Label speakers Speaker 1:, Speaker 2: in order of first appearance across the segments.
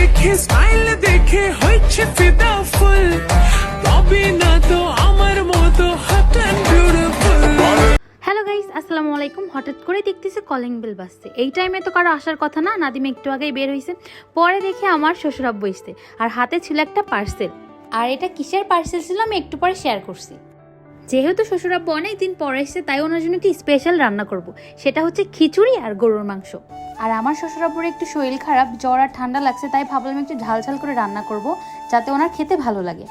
Speaker 1: দেখে স্মাইল দেখে হচ্ছে ফিদা ফুল। তবে না তো আমার মতো hot and beautiful
Speaker 2: hello guys আসসালামু আলাইকুম। হঠাৎ করে দেখতেছি কলিং বেল বাজছে। এই টাইমে তো কারও আসার কথা না? নাদিম একটু আগেই বের হয়েছে। পরে দেখে আমার শ্বশুর আব্বু এসছে। আর হাতে ছিল একটা পার্সেল আর এটা কিসের পার্সেল ছিল আমি একটু পরে শেয়ার করছি। যেহেতু শ্বশুর আব্বু অনেক দিন পরে এসছে, তাই ওনার জন্য একটি স্পেশাল রান্না করব। সেটা হচ্ছে খিচুড়ি আর গরুর মাংস। আর আমার শ্বশুর আব্বুর একটু শরীর খারাপ, জ্বর আর ঠান্ডা লাগছে, তাই ভাবলাম একটু ঝাল ঝাল করে রান্না করব, যাতে ওনার খেতে ভালো লাগে।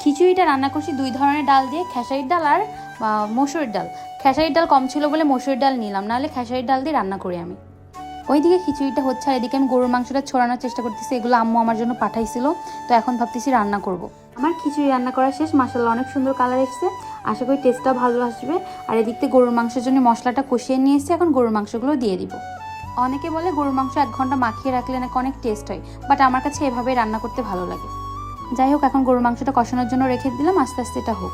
Speaker 2: খিচুড়িটা রান্না করছি দুই ধরনের ডাল দিয়ে, খেসারির ডাল আর মসুরির ডাল। খেসারির ডাল কম ছিল বলে মসুরির ডাল নিলাম, নাহলে খেসারির ডাল দিয়ে রান্না করি আমি। ওইদিকে খিচুড়িটা হচ্ছে, আর এদিকে আমি গরুর মাংসটা ছড়ানোর চেষ্টা করতেছি, এগুলো আম্মু আমার জন্য পাঠাইছিল, তো এখন ভাবতেছি রান্না করব। আমার খিচুড়ি রান্না করা শেষ মাসাল্লাহ অনেক সুন্দর কালার এসছে। আশা করি টেস্টটাও ভালো আসবে। আর এদিক থেকে গরুর মাংসের জন্য মশলাটা কষিয়ে নিয়ে এসেছি, এখন গরুর মাংসগুলো দিয়ে দিব। অনেকে বলে গরুর মাংস এক ঘণ্টা মাখিয়ে রাখলে নাকি অনেক টেস্ট হয় বাট আমার কাছে এভাবেই রান্না করতে ভালো লাগে। যাই হোক, এখন গরুর মাংসটা কষানোর জন্য রেখে দিলাম, আস্তে আস্তে এটা হোক।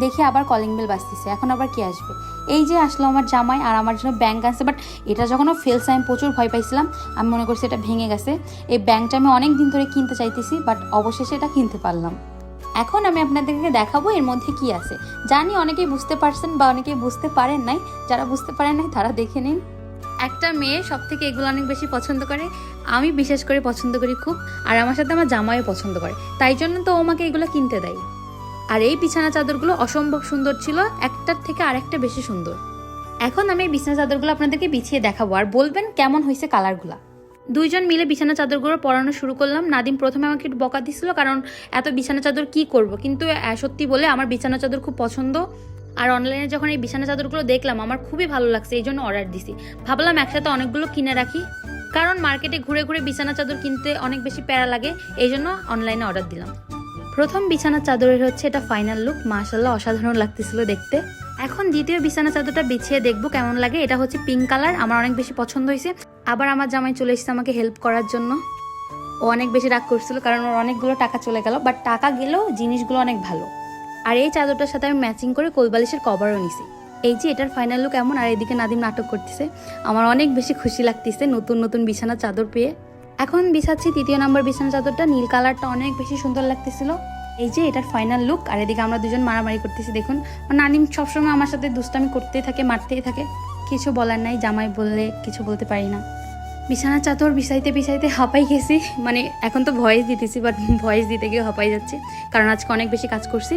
Speaker 2: দেখি আবার কলিং বেল বাজতেছে। এখন আবার কি আসবে? এই যে আসলো আমার জামাই আর আমার জন্য ব্যাংক আনছে বাট এটা যখন ফেলছে আমি প্রচুর ভয় পাইছিলাম। আমি মনে করছি এটা ভেঙে গেছে। এই ব্যাংকটা আমি অনেক দিন ধরে কিনতে চাইতেছি বাট অবশেষে এটা কিনতে পারলাম। এখন আমি আপনাদেরকে দেখাবো এর মধ্যে কি আছে। জানি অনেকেই বুঝতে পারছেন বা অনেকেই বুঝতে পারেন নাই। যারা বুঝতে পারেন নাই, তারা দেখে নিন। একটা মেয়ে সব থেকে এগুলো অনেক বেশি পছন্দ করে। আমি বিশেষ করে পছন্দ করি খুব, আর আমার সাথে আমার জামাইও পছন্দ করে। তাই জন্য তো ও আমাকে এগুলো কিনতে দেয়। আর এই বিছানা চাদরগুলো অসম্ভব সুন্দর ছিল, একটার থেকে আরেকটা বেশি সুন্দর। এখন আমি এই বিছানা চাদরগুলো আপনাদেরকে বিছিয়ে দেখাবো, আর বলবেন কেমন হয়েছে কালারগুলা। দুইজন মিলে বিছানা চাদরগুলো পরানো শুরু করলাম। নাদিম প্রথমে আমাকে একটু বকা দিছিল, কারণ এত বিছানা চাদর কি করব? কিন্তু সত্যি বলে আমার বিছানা চাদর খুব পছন্দ। আর অনলাইনে যখন এই বিছানা চাদরগুলো দেখলাম, আমার খুবই ভালো লাগছে, এই জন্য অর্ডার দিছি। ভাবলাম একসাথে অনেকগুলো কিনে রাখি, কারণ মার্কেটে ঘুরে ঘুরে বিছানা চাদর কিনতে অনেক বেশি প্যারা লাগে, এই জন্য অনলাইনে অর্ডার দিলাম। প্রথম বিছানার চাদরের হচ্ছে এটা ফাইনাল লুক মাশাল্লাহ অসাধারণ লাগতেছিল দেখতে। এখন দ্বিতীয় বিছানা চাদরটা বিছিয়ে দেখব কেমন লাগে। এটা হচ্ছে পিঙ্ক কালার আমার অনেক বেশি পছন্দ হয়েছে। আবার আমার জামাই চলে এসেছে আমাকে হেল্প করার জন্য। ও অনেক বেশি রাগ করছিল কারণ ওর অনেকগুলো টাকা চলে গেল বাট টাকা গেলেও জিনিসগুলো অনেক ভালো। আর এই চাদরটার সাথে আমি ম্যাচিং করে কোলবালিশের কভারও নিছি। এই যে এটার ফাইনাল লুক এমন, আর এদিকে নাদিম নাটক করতেছে। আমার অনেক বেশি খুশি লাগতেছে নতুন নতুন বিছানা চাদর পেয়ে। এখন বিছাচ্ছি তৃতীয় নম্বর বিছানা চাদরটা নীল কালারটা অনেক বেশি সুন্দর লাগতেছিল। এই যে এটার ফাইনাল লুক আর এদিকে আমরা দুজন মারামারি করতেছি দেখুন। আর নানিম সবসময় আমার সাথে দুষ্টামি করতেই থাকে মারতেই থাকে। কিছু বলার নাই জামাই বললে কিছু বলতে পারি না। বিছানা চাদর বিছাইতে বিছাইতে হাঁপাই গেছি। মানে এখন তো ভয়েস দিতেছি বাট ভয়েস দিতে গিয়ে হাঁপাই যাচ্ছে। কারণ আজকে অনেক বেশি কাজ করছি।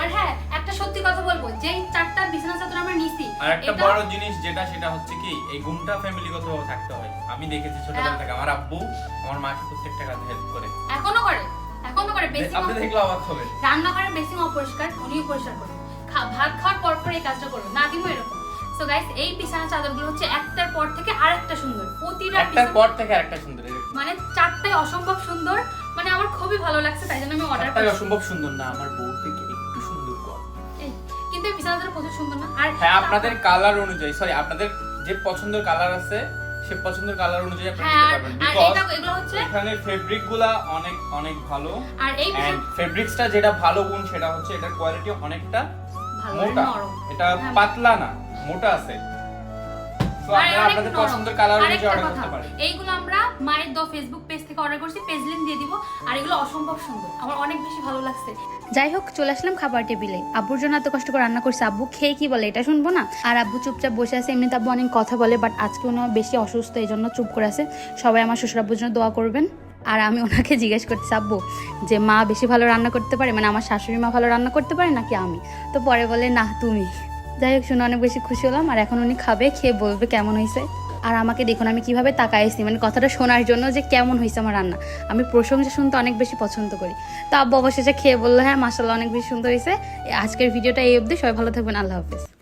Speaker 2: আর হ্যাঁ একটা সত্যি কথা বলব যে চারটা বিছানা চাদর আমরা নিছি
Speaker 3: আর একটা বড় জিনিস যেটা সেটা হচ্ছে কি এই ঘুমটা ফ্যামিলিগত ভাবে থাকতে হয়। আমি দেখেছি ছোটবেলা
Speaker 2: হ্যাঁ।
Speaker 3: থেকে আমার আব্বু আমার মাকে প্রত্যেকটা কাজে হেল্প করে।
Speaker 2: এখনও করে এখনও করে বেশি
Speaker 3: আপনি দেখলে অবাক হবেন।
Speaker 2: রান্নাঘরের বেসিং অপরিষ্কার উনিও পরিষ্কার করবেন খা- ভাত খাওয়ার পর পর এই কাজটা করবেন নাদিমও এরকম। সো গাইস এই বিছানা চাদরগুলো হচ্ছে একটার পর থেকে আরেকটা সুন্দর প্রতিটা
Speaker 3: একটার পর থেকে আরেকটা সুন্দর
Speaker 2: মানে চারটায় অসম্ভব সুন্দর মানে আমার খুবই ভালো লাগছে তাই জন্য আমি অর্ডার করেছি।
Speaker 3: অসম্ভব সুন্দর না আমার বউ থেকে একটু সুন্দর কম।
Speaker 2: কিন্তু এই বিছানা চাদর প্রচুর সুন্দর না আর
Speaker 3: হ্যাঁ আপনাদের কালার অনুযায়ী সরি আপনাদের যে পছন্দের কালার আছে সে পছন্দের কালার অনুযায়ী আপনারা
Speaker 2: হ্যাঁ
Speaker 3: নিতে পারবেন। বিকজ এখানে ফেব্রিকগুলা অনেক অনেক ভালো।
Speaker 2: আর এই
Speaker 3: ফেব্রিক্সটা যেটা ভালো গুণ সেটা হচ্ছে এটার কোয়ালিটি অনেকটা মোটা। এটা
Speaker 2: হ্যাঁ।
Speaker 3: পাতলা না মোটা আছে।
Speaker 2: এইগুলো আমরা মায়ের দ ফেসবুক পেজ থেকে অর্ডার করছি পেজ লিংক দিয়ে দিব আর এগুলো অসম্ভব সুন্দর। আমার অনেক বেশি ভালো লাগছে। যাই হোক চলে আসলাম খাবার টেবিলে। আব্বুর জন্য এত কষ্ট করে রান্না করছে। আব্বু খেয়ে কি বলে এটা শুনব না? আর আব্বু চুপচাপ বসে আছে এমনিতে আব্বু অনেক কথা বলে বাট আজকে উনি বেশি অসুস্থ এই জন্য চুপ করে আছে। সবাই আমার শ্বশুর আব্বুর জন্য দোয়া করবেন। আর আমি ওনাকে জিজ্ঞেস করতে আব্বু যে মা বেশি ভালো রান্না করতে পারে? মানে আমার শাশুড়ি মা ভালো রান্না করতে পারে নাকি আমি? তো পরে বলে না তুমি। যাই হোক, শুনে অনেক বেশি খুশি হলাম, আর এখন উনি খাবে, খেয়ে বলবে কেমন হয়েছে। আর আমাকে দেখুন, আমি কীভাবে তাকাইছি মানে কথাটা শোনার জন্য যে কেমন হয়েছে আমার রান্না। আমি প্রশংসা শুনতে অনেক বেশি পছন্দ করি। তা আব্বু অবশেষে খেয়ে বলল হ্যাঁ মাসাল্লাহ অনেক বেশি সুন্দর হয়েছে। আজকের ভিডিওটা এই অবধি, সবাই ভালো থাকবেন, আল্লাহ হাফিজ।